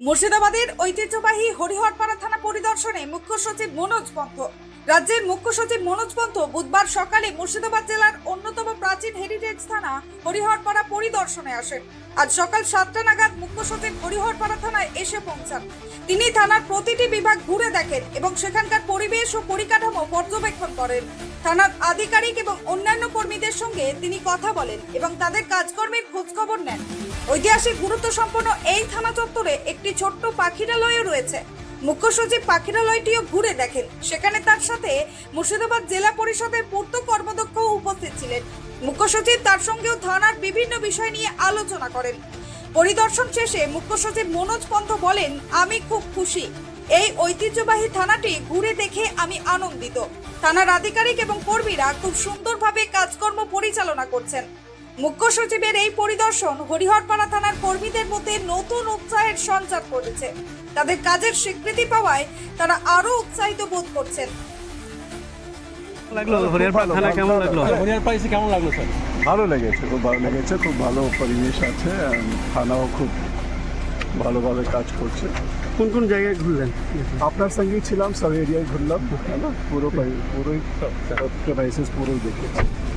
মুর্শিদাবাদের ঐতিহ্যবাহী হরিহরপাড়া থানা পরিদর্শনে মুখ্য সচিব মনোজ পন্থ রাজ্যের মুখ্য সচিব মনোজ পন্থ বুধবার সকালে মুর্শিদাবাদ জেলার অন্যতম প্রাচীন হেরিটেজ থানা হরিহরপাড়া পরিদর্শনে আসেন। আজ সকাল সাতটা নাগাদ মুখ্য সচিব হরিহরপাড়া থানায় এসে পৌঁছান। তিনি থানার প্রতিটি বিভাগ ঘুরে দেখেন এবং সেখানকার পরিবেশ ও পরিকাঠামো পর্যবেক্ষণ করেন। থানার আধিকারিক এবং অন্যান্য কর্মীদের সঙ্গে তিনি কথা বলেন এবং তাদের কাজকর্মের খোঁজখবর নেন। ঐতিহাসিক গুরুত্ব সম্পন্ন এই থানা চত্বরে একটি ছোট্ট পাখিরালয়ও রয়েছে। মুখ্য সচিব পাখিরালয়টিও ঘুরে দেখেন। সেখানে তার সাথে মুর্শিদাবাদ জেলা পরিষদের পূর্ত কর্মদক্ষ উপস্থিত ছিলেন। মুখ্য সচিব তার সঙ্গেও থানার বিভিন্ন বিষয় নিয়ে আলোচনা করেন। পরিদর্শন শেষে মুখ্য সচিব মনোজ পন্থ বলেন, আমি খুব খুশি। এই ঐতিহ্যবাহী থানাটি ঘুরে দেখে আমি আনন্দিত। থানার আধিকারিক এবং কর্মীরা খুব সুন্দরভাবে কাজকর্ম পরিচালনা করছেন। মুখ্য সচিবের এই পরিদর্শন হরিহরপাড়া থানার কর্মীদের মধ্যে নতুন উৎসাহের সঞ্চার করেছে। তাদের কাজের স্বীকৃতি পাওয়ায় তারা আরও উৎসাহিত বোধ করছেন। লাগল? হরিয়ারপাড়া থানা কেমন লাগল। কেমন লাগল স্যার? ভালো লেগেছে খুব ভালো লেগেছে খুব ভালো পরিবেশ আছে থানাও খুব ভালোভাবে কাজ করছে। কোন কোন জায়গায় ঘুরলেন? আপনার সঙ্গেই ছিলাম সব এরিয়ায় ঘুরলাম হ্যাঁ পুরো পরি- পুরোই প্রাইসেস পুরোই দেখেছি।